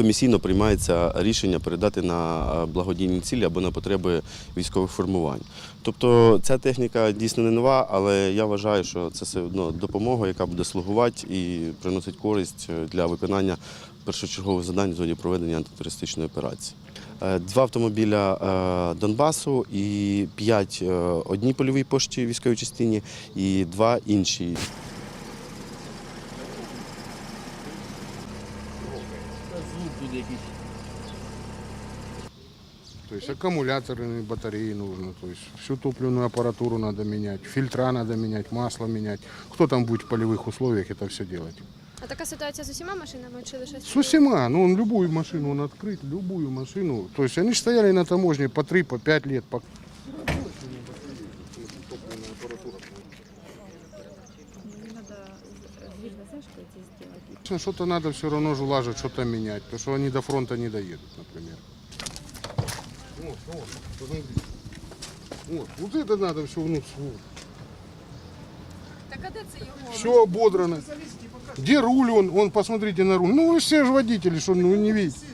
комісійно приймається рішення передати на благодійні цілі або на потреби військових формувань. Тобто ця техніка дійсно не нова, але я вважаю, що це все одно допомога, яка буде слугувати і приносить користь е, для виконання першочергових завдань в зоні проведення антитерористичної операції. Е, Два автомобіля е, Донбасу і п'ять одній польовій пошті військовій частині і два інші. То есть аккумуляторные батареи нужно, то есть всю топливную аппаратуру надо менять, фильтра надо менять, масло менять. Кто там будет в полевых условиях это все делать? А така ситуація з усіма машинами чи лише з С усіма, ну он любую машину он открыть, любую машину. То есть они ж стояли на таможне по 3, по 5 лет. По... Что-то надо все равно же улаживать, что-то менять, потому что они до фронта не доедут, например. Вот, вот, посмотри. Вот, вот это надо все внутрь. Так а де це його? Все ободрано. Где руль он? Он, посмотрите на руль. Ну вы все же водители, что ну не видите.